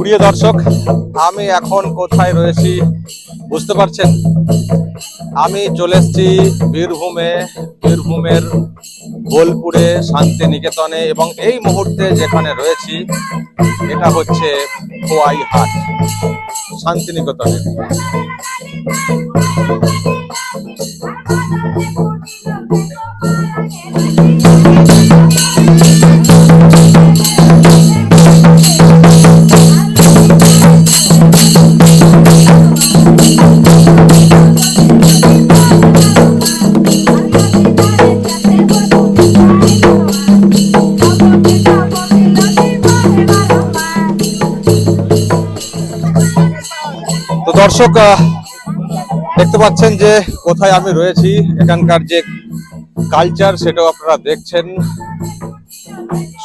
প্রিয় দর্শক, আমি এখন কোথায় রয়েছি বুঝতে পারছেন? আমি চলে এসেছি বীরভূমে, বীরভূমের বোলপুরে শান্তিনিকেতনে এবং এই মুহূর্তে যেখানে রয়েছি, এটা হচ্ছে খোয়াই হাট শান্তিনিকেতনে। দর্শক দেখতে পাচ্ছেন যে কোথায় আমি রয়েছি। এখানকার যে কালচার সেটাও আপনারা দেখছেন।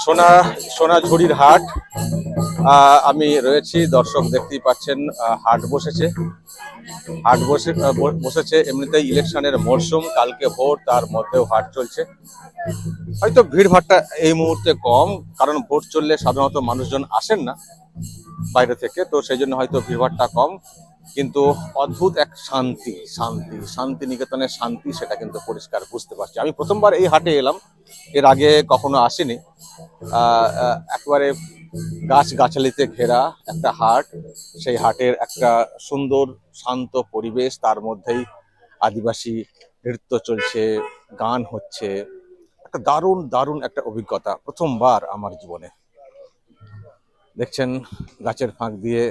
সোনা, সোনাঝুরির হাট আমি রয়েছি। দর্শক দেখতেই পাচ্ছেন হাট বসেছে। হাট বসে বসেছে এমনিতেই ইলেকশনের মরশুম কালকে ভোট তার মধ্যেও হাট চলছে। হয়তো ভিড় ভাট্টা এই মুহূর্তে কম, কারণ ভোট চললে সাধারণত মানুষজন আসেন না বাইরে থেকে, তো সেই জন্য হয়তো ভিড়ভাট্টা কম। কিন্তু অদ্ভুত এক শান্তি শান্তি শান্তি নিকেতনের শান্তি সেটা কিন্তু পরিষ্কার বুঝতে পারছি। আমি প্রথমবার এই হাটে এলাম, এর আগে কখনো আসিনি। একেবারে গাছ গাছালিতে ঘেরা একটা হাট, সেই হাটের একটা সুন্দর, শান্ত পরিবেশ, তার মধ্যেই আদিবাসী নৃত্য চলছে, গান হচ্ছে। একটা দারুণ দারুণ একটা অভিজ্ঞতা প্রথমবার আমার জীবনে। দেখছেন গাছের ফাঁক দিয়ে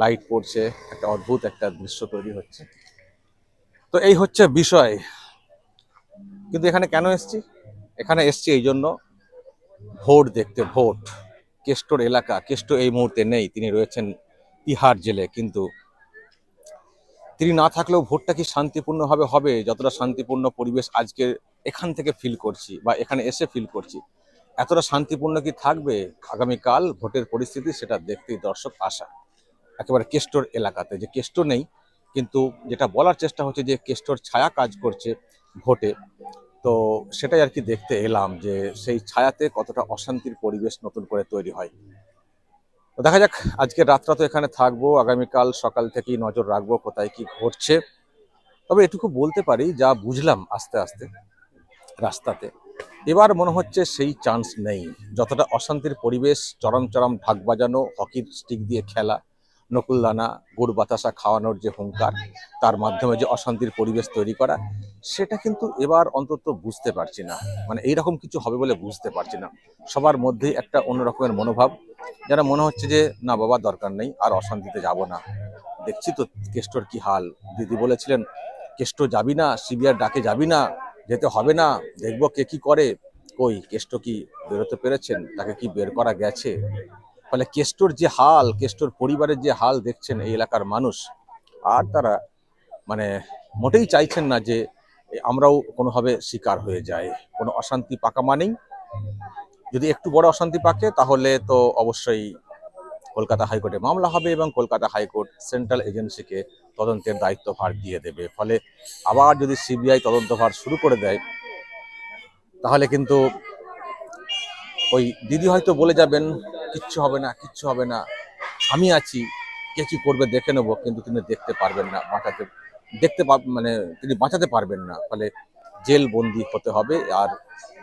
লাইট পড়ছে, একটা অদ্ভুত একটা দৃশ্য তৈরি হচ্ছে। তো এই হচ্ছে বিষয়। কিন্তু এখানে কেন এসছি? এখানে এসছি এই জন্য ভোট দেখতে, ভোট। কেষ্টর এলাকা, কেষ্ট এই মুহূর্তে নেই, তিনি রয়েছেন তিহার জেলে, কিন্তু তিনি না থাকলেও ভোটটা কি শান্তিপূর্ণভাবে হবে যতটা শান্তিপূর্ণ পরিবেশ আজকে এখান থেকে ফিল করছি, বা এখানে এসে ফিল করছি, এতটা শান্তিপূর্ণ কি থাকবে? আগামীকাল ভোটের পরিস্থিতি, সেটা দেখতেই দর্শক আশা। একেবারে কেষ্টর এলাকাতে, যে কেষ্ট নেই, কিন্তু যেটা বলার চেষ্টা হচ্ছে যে কেষ্টর ছায়া কাজ করছে ভোটে, তো সেটাই আর কি দেখতে এলাম যে সেই ছায়াতে কতটা অশান্তির পরিবেশ নতুন করে তৈরি হয়। তো দেখা যাক, আজকে রাতটা তো এখানে থাকব, আগামীকাল সকাল থেকেই নজর রাখব কোথায় কি ঘটছে। তবে এটুকু বলতে পারি, যা বুঝলাম আস্তে আস্তে রাস্তাতে, এবার মনে হচ্ছে সেই চান্স নেই। যতটা অশান্তির পরিবেশ, চরম চরম ঢাক বাজানো, হকির স্টিক দিয়ে খেলা নকুলদানা, গুড় বাতাসা খাওয়ানোর যে হুঙ্কার, তার মাধ্যমে যে অশান্তির পরিবেশ তৈরি করা, সেটা কিন্তু এবার অন্তত বুঝতে পারছি না। মানে এইরকম কিছু হবে বলে বুঝতে পারছি না। সবার মধ্যেই একটা অন্য রকমের মনোভাব যারা মনে হচ্ছে যে, না বাবা, দরকার নেই, আর অশান্তিতে যাব না। দেখছি তো কেষ্টর কি হাল। দিদি বলেছিলেন, কেষ্ট যাবি না, সিবিআর ডাকে যাবি না, যেতে হবে না, দেখব কে কি করে। কই, কেষ্ট কি বেরোতে পেরেছেন? তাকে কি বের করা গেছে? ফলে কেষ্টর যে হাল, কেষ্টর পরিবারের যে হাল দেখছেন এই এলাকার মানুষ, আর তারা মানে মোটেই চাইছেন না যে আমরাও কোনোভাবে শিকার হয়ে যায় কোনো অশান্তি পাকা মানেই যদি একটু বড় অশান্তি পাকে, তাহলে তো অবশ্যই কলকাতা হাইকোর্টে মামলা হবে এবং কলকাতা হাইকোর্ট সেন্ট্রাল এজেন্সিকে তদন্তের দায়িত্বভার দিয়ে দেবে। ফলে আবার যদি সিবিআই তদন্তভার শুরু করে দেয়, তাহলে কিন্তু ওই দিদি হয়তো বলে যাবেন কিচ্ছু হবে না, কিচ্ছু হবে না। আমি আছি, কে কি করবে দেখে নেব, কিন্তু তিনি দেখতে পারবেন না, বাঁচাতে, দেখতে মানে তিনি বাঁচাতে পারবেন না। ফলে জেল বন্দি হতে হবে, আর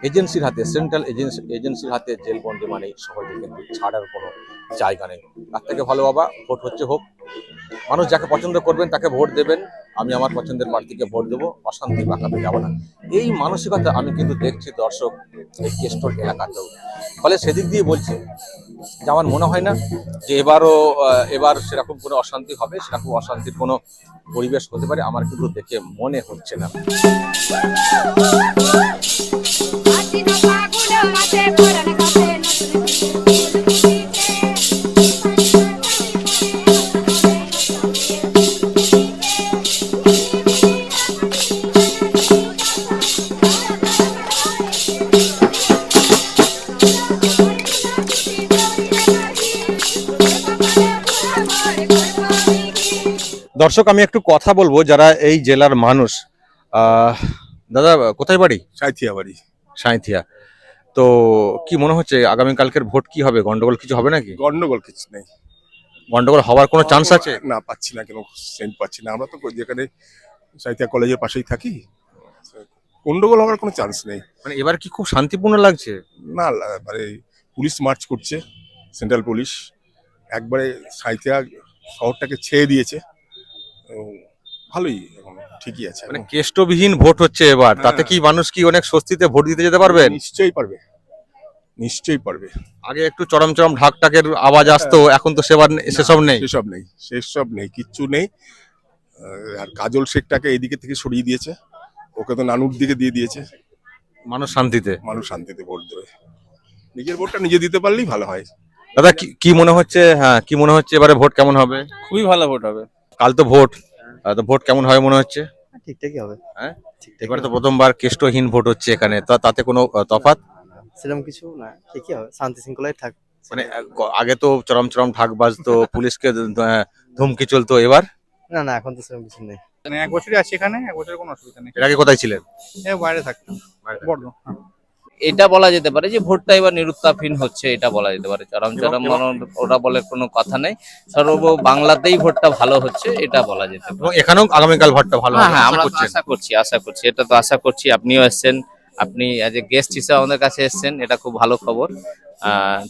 এজেন্সির হাতে, সেন্ট্রাল এজেন্সি, এজেন্সির হাতে জেল বন্দি মানে সহজে কিন্তু ছাড়ার কোনো জায়গা নেই। তার থেকে ভালো বাবা, ভোট হচ্ছে হোক। মানুষ যাকে পছন্দ করবেন, তাকে ভোট দেবেন। আমি আমার পছন্দের প্রার্থীকে ভোট দেবো, অশান্তি পাকাতে যাব না। এই মানসিকতা আমি কিন্তু দেখছি দর্শক এই কেষ্টর এলাকাতেও। ফলে সেদিক দিয়ে বলছি যে আমার মনে হয় না যে এবারও এবার সেরকম কোনো অশান্তি হবে, সেরকম অশান্তির কোনো পরিবেশ হতে পারে, আমার কিন্তু দেখে মনে হচ্ছে না। দর্শক আমি একটু কথা বলব যারা এই জেলার মানুষ। দাদা কোথায় বাড়ি? সাঁথিয়া বাড়ি। সাঁইথিয়া। তো কি মনে হচ্ছে আগামী কালকের ভোট কি হবে? গন্ডগোল কিছু হবে নাকি? গন্ডগোল কিছু নেই। গন্ডগোল হওয়ার কোনো চান্স আছে? না পাচ্ছি না কেন সেন্ট পাচ্ছি না। আমরা তো যেখানে সাহিত্য কলেজের পাশেই থাকি গন্ডগোল হওয়ার কোনো চান্স নেই। মানে এবার কি খুব শান্তিপূর্ণ লাগছে? না মানে পুলিশ মার্চ করছে সেন্ট্রাল পুলিশ একবারে সাহিত্যা শহরটাকে ছেয়ে দিয়েছে। ভালোই এখন ঠিকই আছে মানে কেষ্টবিহীন ভোট হচ্ছে এবার তাতে হ্যাঁ। কি মানুষ কি অনেক স্বস্তিতে ভোট দিতে যেতে পারবেন? নিশ্চয়ই পারবে। নিশ্চয়ই পারবে। আগে একটু চরম চরম ঢাক টাকের আওয়াজ আসতো এখন তো সেবার সেসব নেই। সেসব নেই সেসব নেই কিচ্ছু নেই। আর কাজল শেখটাকে এইদিকে থেকে সরিয়ে দিয়েছে ওকে তো নানুর দিকে দিয়ে দিয়েছে। মানুষ শান্তিতে। মানুষ শান্তিতে ভোট দেবে। নিজের ভোটটা নিজে দিতে পারলেই ভালো হয়। দাদা কি কি মনে হচ্ছে হ্যাঁ কি মনে হচ্ছে এবারে ভোট কেমন হবে? খুবই ভালো ভোট হবে। কাল তো ভোট। তো ভোট কেমন হবে মনে হচ্ছে? ঠিকঠাকই হবে। হ্যাঁ? এবারে তো প্রথমবার কেষ্টহীন ভোট হচ্ছে এখানে। তো তাতে কোনো তফাৎ? সেরকম কিছু না। ঠিকই হবে শান্তি শৃঙ্খলায় থাক। মানে আগে তো চরম চরম ঢাক বাজতো পুলিশকে ধমকি চলতো এবার? না না এখন তো সেরকম কিছু নেই। মানে এক বছরই আছি এখানে এক বছরের কোনো অসুবিধা নেই। এর আগে কোথায় ছিলেন? বাইরে থাকতাম। বর্ধ এটা বলা যেতে পারে যে ভোটটা এবার নিরুত্তাপহীন হচ্ছে এটা বলা যেতে পারে। চরম চরম ওটা বলে কোনো কথা নেই। সর্ব বাংলাতেই ভোটটা ভালো হচ্ছে এটা বলা যেতে পারে। এখানেও আগামীকাল ভোটটা ভালো হ্যাঁ হ্যাঁ আমরা আশা করছি আশা করছি এটা তো আশা করছি আপনিও এসেছেন। আপনি অ্যাজ এ গেস্ট হিসেবে আমাদের কাছে এসেছেন এটা খুব ভালো খবর।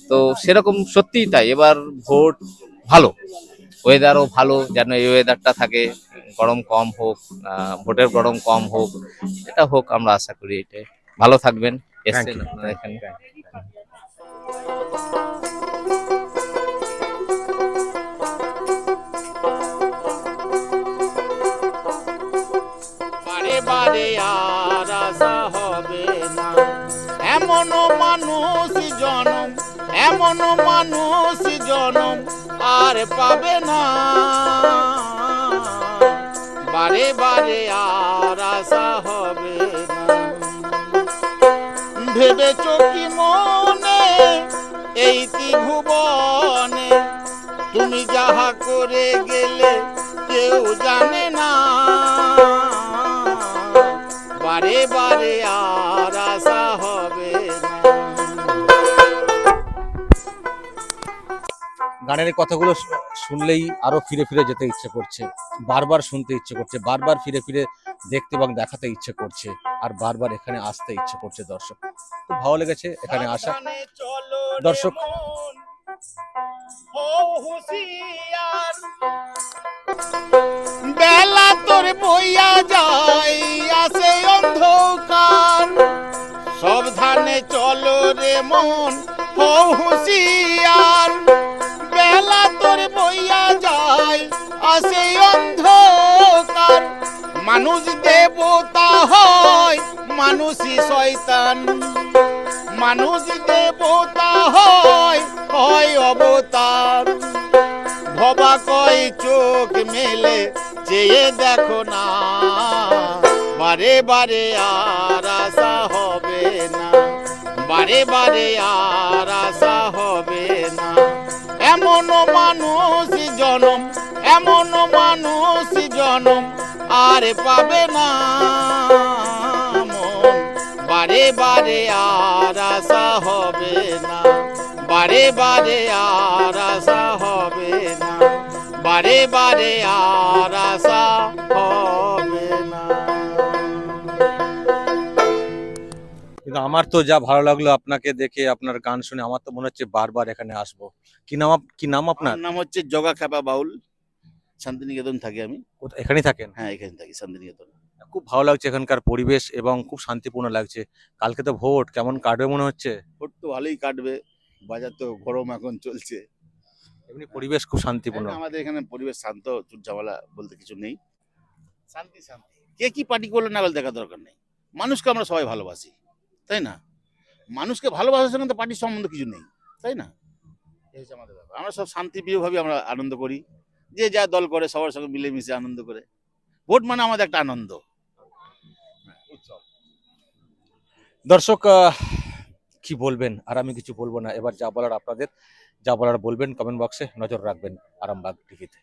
তো সেরকম সত্যিই তাই এবার ভোট ভালো ওয়েদারও ভালো যেন এই ওয়েদারটা থাকে গরম কম হোক ভোটের গরম কম হোক এটা হোক আমরা আশা করি এটাই। ভালো থাকবেন। এসেছেন আপনারা এখানে বারে বারে আর আশা হবে না। এমন মানুষ জনম এমন মানুষ জনম আর পাবে না। বারে বারে আর ভেবেছ কি মনে, এই ত্রিভুবনে। তুমি যাহা করে গেলে কেউ জানে না। বারে বারে আর আশা হবে গানের কথাগুলো শুনলেই আরও ফিরে ফিরে যেতে ইচ্ছে করছে। বারবার শুনতে ইচ্ছে করছে বারবার ফিরে ফিরে দেখতে এবং দেখাতে ইচ্ছে করছে আর বারবার এখানে আসতে ইচ্ছে করছে দর্শক। খুব ভালো লেগেছে এখানে আসা। দর্শক। বেলা তোর বইয়া যায় আসে অন্ধকার। সাবধানে চলো রে মন হুঁশিয়ার। আসে অন্ধকার। মানুষ দেবতা হয়, মানুষই শয়তান। মানুষ দেবতা হয় হয় অবতার। ভবা কয় চোখ মেলে চেয়ে দেখো না। বারে বারে আর আশা হবে না। বারে বারে আর আশা হবে না। এমন মানুষ জনম এমন মানুষ জনম আর পাবে না বারে বারে আর আশা হবে না। বারে বারে আর আশা হবে না। বারে বারে আর আশা হবে না। কিন্তু আমার তো যা ভালো লাগল আপনাকে দেখে আপনার গান শুনে আমার তো মনে হচ্ছে বারবার এখানে আসব। কি নাম আপ- কি নাম আপনার? নাম হচ্ছে জগা খেপা বাউল। শান্তিনিকেতন থাকি আমি। কোথা- এখানেই থাকেন? হ্যাঁ এখানে থাকি শান্তিনিকেতন। খুব ভালো লাগছে এখানকার পরিবেশ এবং খুব শান্তিপূর্ণ লাগছে। কালকে তো ভোট কেমন কাটবে মনে হচ্ছে? ভোট তো ভালোই কাটবে বাজার তো গরম এখন চলছে। এমনি পরিবেশ খুব শান্তিপূর্ণ। আমাদের এখানে পরিবেশ শান্ত ঝামেলা বলতে কিছু নেই। শান্তি শান্তি। কে কি পার্টি করলে না বলে দেখার দরকার নেই। মানুষকে আমরা সবাই ভালোবাসি তাই না? মানুষকে ভালোবাসার সঙ্গে তো পার্টির সম্বন্ধ কিছু নেই তাই না? এই হচ্ছে আমাদের ব্যাপার। আমরা সব শান্তিপ্রিয়ভাবে আমরা আনন্দ করি। যে যা দল করে সবার সঙ্গে মিলেমিশে আনন্দ করে। ভোট মানে আমাদের একটা আনন্দ। দর্শক কি বলবেন? আর আমি কিছু বলব না। এবার যা বলার আপনাদের, যা বলার বলবেন কমেন্ট বক্সে নজর রাখবেন আরামবাগ টিভিতে